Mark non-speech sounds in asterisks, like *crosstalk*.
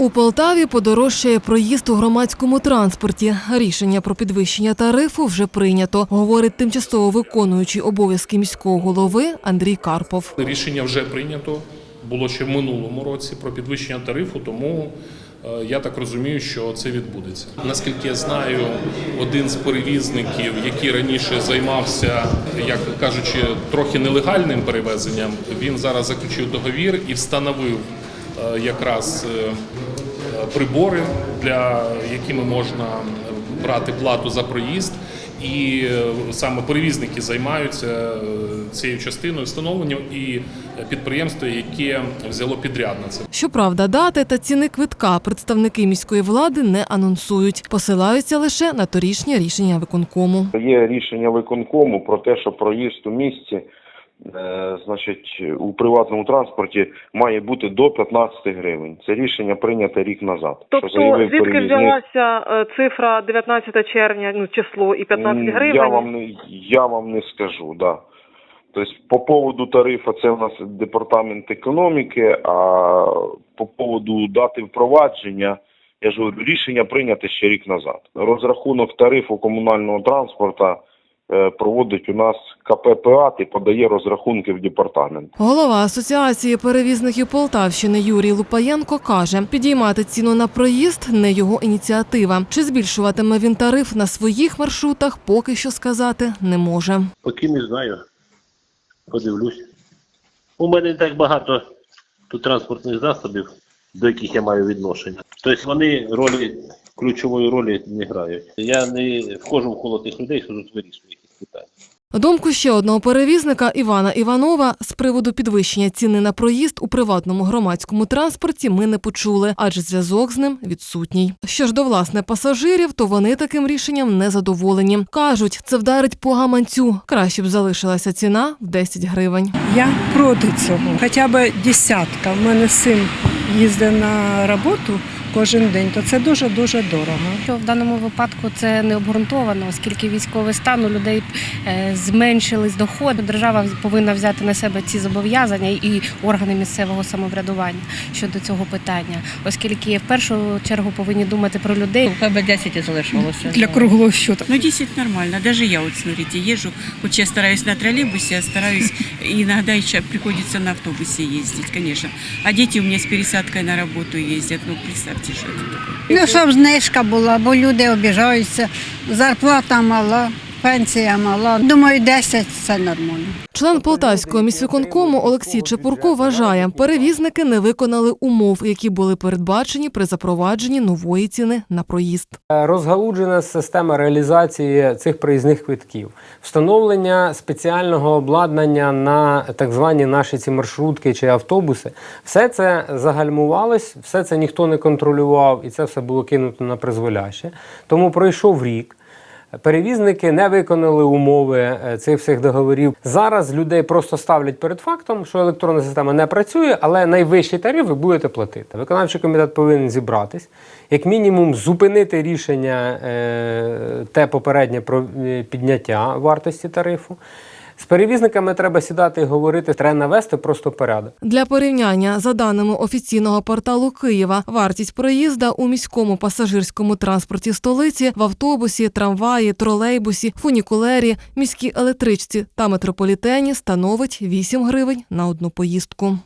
У Полтаві подорожчає проїзд у громадському транспорті. Рішення про підвищення тарифу вже прийнято, говорить тимчасово виконуючий обов'язки міського голови Андрій Карпов. Рішення вже прийнято. Було ще в минулому році про підвищення тарифу, тому е, я так розумію, що це відбудеться. Наскільки я знаю, один з перевізників, який раніше займався, як кажучи, трохи нелегальним перевезенням, він зараз заключив договір і встановив якраз е, прибори, для якими можна брати плату за проїзд. І е, саме перевізники займаються е, цією частиною встановлення і підприємство, яке взяло підряд на це. Щоправда, дати та ціни квитка представники міської влади не анонсують, посилаються лише на торішнє рішення виконкому. Є рішення виконкому про те, що проїзд у місті, е, значить, у приватному транспорті має бути до 15 гривень. Це рішення прийнято рік назад. Тобто, що заявив звідки перевізник. взялася е, цифра 19 червня, ну число і 15 гривень? Я вам не я вам не скажу, да. Тобто по поводу тарифу це у нас департамент економіки, а по поводу дати впровадження, я ж говорю, рішення прийнято ще рік назад. Розрахунок тарифу комунального транспорту е, проводить у нас КППА і подає розрахунки в департамент. Голова Асоціації перевізників Полтавщини Юрій Лупаєнко каже, підіймати ціну на проїзд не його ініціатива. Чи збільшуватиме він тариф на своїх маршрутах, поки що сказати не може. Поки не знаю. Подивлюсь. У мене не так багато тут транспортних засобів, до яких я маю відношення. Тобто вони ролі, ключової ролі не грають. Я не входжу в коло тих людей, що тут вирішують питання. Думку ще одного перевізника Івана Іванова з приводу підвищення ціни на проїзд у приватному громадському транспорті ми не почули, адже зв'язок з ним відсутній. Що ж до власне пасажирів, то вони таким рішенням не задоволені. кажуть, це вдарить по гаманцю. Краще б залишилася ціна в 10 гривень. Я проти цього. Хоча б десятка. У мене син їздить на роботу кожен день, то це дуже дуже дорого. Що в даному випадку це не обґрунтовано, оскільки військовий стан у людей е, зменшились доходи. Держава повинна взяти на себе ці зобов'язання і органи місцевого самоврядування щодо цього питання, оскільки в першу чергу повинні думати про людей. Хай 10 і залишилося. Для круглого счета. Ну, 10 нормально. Даже я вот, смотрите, езжу. Вот я стараюсь на троллейбусе, а стараюсь, и *laughs* иногда еще приходится на автобусе ездить, конечно. А дети у меня с пересадкой на работу ездят. Ну, представьте, это. Ну, щоб знижка була, бо люди обіжаються. Зарплата мала, пенсія мала. Думаю, 10 це нормально. Член полтавського міськвиконкому Олексій Чепурко вважає, перевізники не виконали умов, які були передбачені при запровадженні нової ціни на проїзд. Розгалуджена система реалізації цих проїзних квитків, встановлення спеціального обладнання на так звані наші ці маршрутки чи автобуси. Все це загальмувалось, все це ніхто не контролював, і це все було кинуто на призволяще. Тому пройшов рік. Перевізники не виконали умови е, цих всіх договорів. Зараз людей просто ставлять перед фактом, що електронна система не працює, але найвищий тариф ви будете платити. Виконавчий комітет повинен зібратись, як мінімум, зупинити рішення е, те попереднє про е, підняття вартості тарифу. З перевізниками треба сідати і говорити, треба навести просто порядок. Для порівняння, за даними офіційного порталу Києва, вартість проїзда у міському пасажирському транспорті столиці в автобусі, трамваї, тролейбусі, фунікулері, міській електричці та метрополітені становить 8 гривень на одну поїздку.